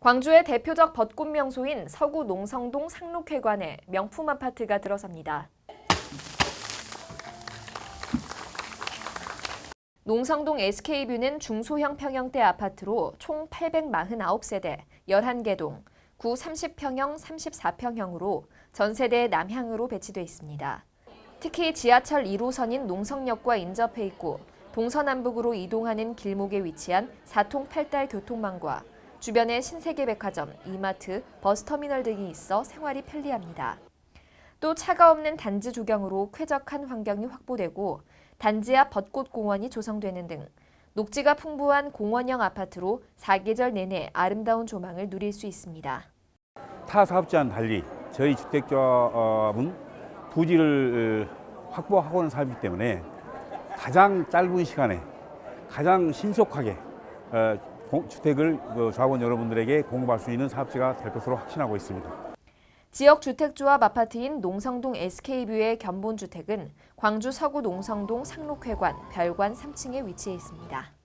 광주의 대표적 벚꽃 명소인 서구 농성동 상록회관에 명품 아파트가 들어섭니다. 농성동 SK뷰는 중소형 평형대 아파트로 총 849세대, 11개 동, 구 30평형, 34평형으로 전세대 남향으로 배치돼 있습니다. 특히 지하철 1호선인 농성역과 인접해 있고 동서남북으로 이동하는 길목에 위치한 사통 팔달 교통망과 주변에 신세계 백화점, 이마트, 버스터미널 등이 있어 생활이 편리합니다. 또 차가 없는 단지 조경으로 쾌적한 환경이 확보되고 단지 앞 벚꽃 공원이 조성되는 등 녹지가 풍부한 공원형 아파트로 사계절 내내 아름다운 조망을 누릴 수 있습니다. 타 사업자와는 달리 저희 주택조합은 부지를 어, 확보하고는 살기 때문에 가장 짧은 시간에 가장 신속하게 어, 공- 주택을 그 조합원 여러분들에게 공급할 수 있는 사업지가 될 것으로 확신하고 있습니다. 지역 주택조합 아파트인 농성동 SK뷰의 견본주택은 광주 서구 농성동 상록회관 별관 3층에 위치해 있습니다.